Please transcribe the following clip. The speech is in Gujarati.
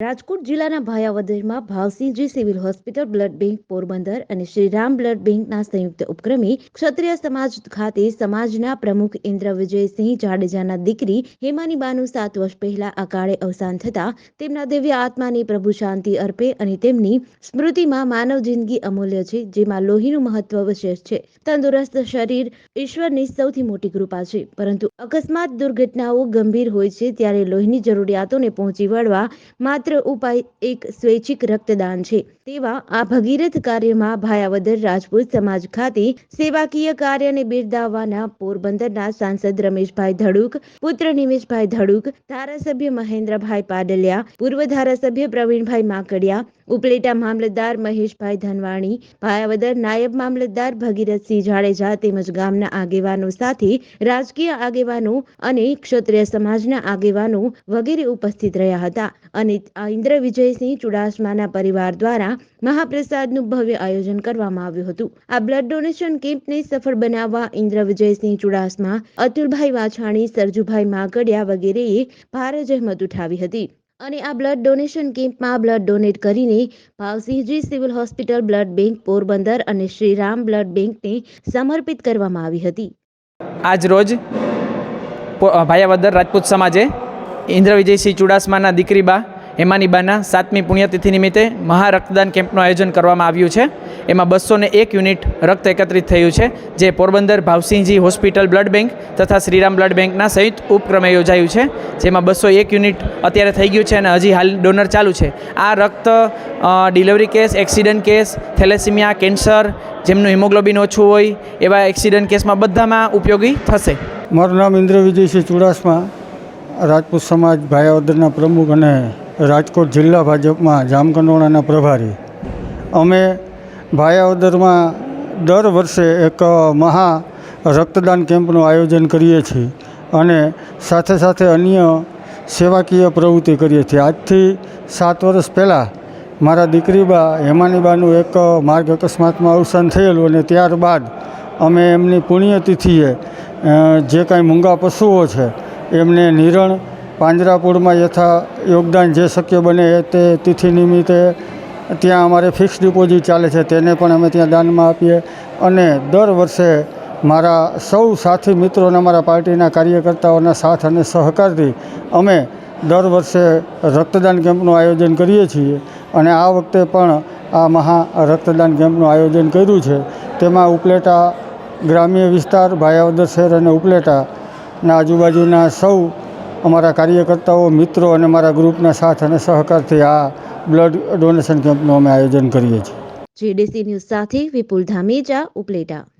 રાજકોટ જિલ્લાના ભાયાવદરમાં Bhavsinhji civil hospital, blood bank, Porbandar અને શ્રીરામ બ્લડ બેંકના સંયુક્ત ઉપક્રમે ક્ષત્રિય સમાજ ખાતે સમાજના પ્રમુખ ઇન્દ્ર વિજયસિંહ જાડેજાના દીકરી હેમાનીબાનું સાત વર્ષ પહેલા અકાળે અવસાન થતા તેમના દિવ્ય આત્માને પ્રભુ શાંતિ અર્પે અને તેમની સ્મૃતિમાં માનવ જિંદગી અમૂલ્ય છે, જેમાં લોહીનું મહત્વ વિશેષ છે. તંદુરસ્ત શરીર ઈશ્વરની સૌથી મોટી કૃપા છે, પરંતુ અકસ્માત દુર્ઘટનાઓ ગંભીર હોય છે, ત્યારે લોહીની જરૂરિયાતોને પહોંચી વળવા માત્ર ઉપાય એક સ્વૈચ્છિક રક્તદાન છે. તેવા આ ભગીરથ કાર્યમાં ભાયાવદર રાજપૂત સમાજ ખાતે સેવાકીય કાર્યને બિરદાવવાના પોરબંદરના સાંસદ રમેશભાઈ ધડુક, પુત્ર નિમેશભાઈ ધડુક, ધારાસભ્ય મહેન્દ્રભાઈ પાડલિયા, પૂર્વ ધારાસભ્ય પ્રવીણભાઈ માકડિયા, ઉપલેટા મામલતદાર મહેશભાઈ ધનવાણી, ભાયાવદર નાયબ મામલતદાર ભગીરથસિંહ જાડેજા તેમજ ગામના આગેવાનો સાથે રાજકીય આગેવાનો અને ક્ષત્રિય સમાજના આગેવાનો વગેરે ઉપસ્થિત રહ્યા હતા અને ઇન્દ્ર વિજયસિંહ ચુડાસમાના પરિવાર દ્વારા મહાપ્રસાદનું ભવ્ય આયોજન કરવામાં આવ્યું હતું. આ બ્લડ ડોનેશન કેમ્પને સફળ બનાવવા ઇન્દ્ર વિજયસિંહ ચુડાસમા, અતુલભાઈ વાછાણી, સરજુભાઈ માગડિયા વગેરેએ ભારે જહેમત ઉઠાવી હતી. અને આ બ્લડ ડોનેશન કેમ્પમાં બ્લડ ડોનેટ કરીને Bhavsinhji civil hospital blood bank Porbandar અને શ્રીરામ બ્લડ બેંકને સમર્પિત કરવામાં આવી હતી. આજ રોજ ભાયાવદર રાજપૂત સમાજે ઇન્દ્ર વિજયસિંહ ચુડાસમાના દીકરીબા હેમાનીબાના સાતમી પુણ્યતિથિ નિમિત્તે મહા રક્તદાન કેમ્પનું આયોજન કરવામાં આવ્યું છે. એમાં બસો એક યુનિટ રક્ત એકત્રિત થયું છે, જે Porbandar Bhavsinhji hospital blood bank તથા શ્રીરામ બ્લડ બેંકના સંયુક્ત ઉપક્રમે યોજાયું છે, જેમાં બસો એક યુનિટ અત્યારે થઈ ગયું છે અને હજી હાલ ડોનર ચાલુ છે. આ રક્ત delivery case, accident case, thalassemia, cancer જેમનું હિમોગ્લોબિન ઓછું હોય, એવા એક્સિડન્ટ કેસમાં બધામાં ઉપયોગી થશે. મારું નામ ઇન્દ્ર વિજયસિંહ ચુડાસમા, રાજપૂત સમાજ ભાયાવદરના પ્રમુખ અને રાજકોટ જિલ્લા ભાજપમાં જામકંડોળાના પ્રભારી. અમે ભાયાવદરમાં દર વર્ષે એક મહા રક્તદાન કેમ્પનું આયોજન કરીએ છીએ અને સાથે સાથે અન્ય સેવાકીય પ્રવૃત્તિ કરીએ છીએ. આજથી સાત વર્ષ પહેલાં મારા દીકરીબા હેમાનીબાનું એક માર્ગ અકસ્માતમાં અવસાન થયેલું અને ત્યારબાદ અમે એમની પુણ્યતિથિએ જે કાંઈ મૂંગા પશુઓ છે, એમને નિરણ પાંજરાપોળમાં યથા યોગદાન જે શક્ય બને તે તિથિ નિમિત્તે ત્યાં અમારે ફિક્સ ડિપોઝિટ ચાલે છે, તેને પણ અમે ત્યાં દાનમાં આપીએ. અને દર વર્ષે મારા સૌ સાથી મિત્રોના મારા પાર્ટીના કાર્યકર્તાઓના સાથ અને સહકારથી અમે દર વર્ષે રક્તદાન કેમ્પનું આયોજન કરીએ છીએ. અને આ વખતે પણ આ મહા રક્તદાન કેમ્પનું આયોજન કર્યું છે. તેમાં ઉપલેટા ગ્રામ્ય વિસ્તાર, ભાયાવદર શહેર અને ઉપલેટાના આજુબાજુના સૌ અમારા કાર્યકર્તાઓ, મિત્રો અને મારા ગ્રુપના સાથ અને સહકારથી આ બ્લડ ડોનેશન કેમ્પનું અમે આયોજન કરીએ છીએ. જેડીસી ન્યૂઝ સાથે વિપુલ ધામેજા, ઉપલેટા.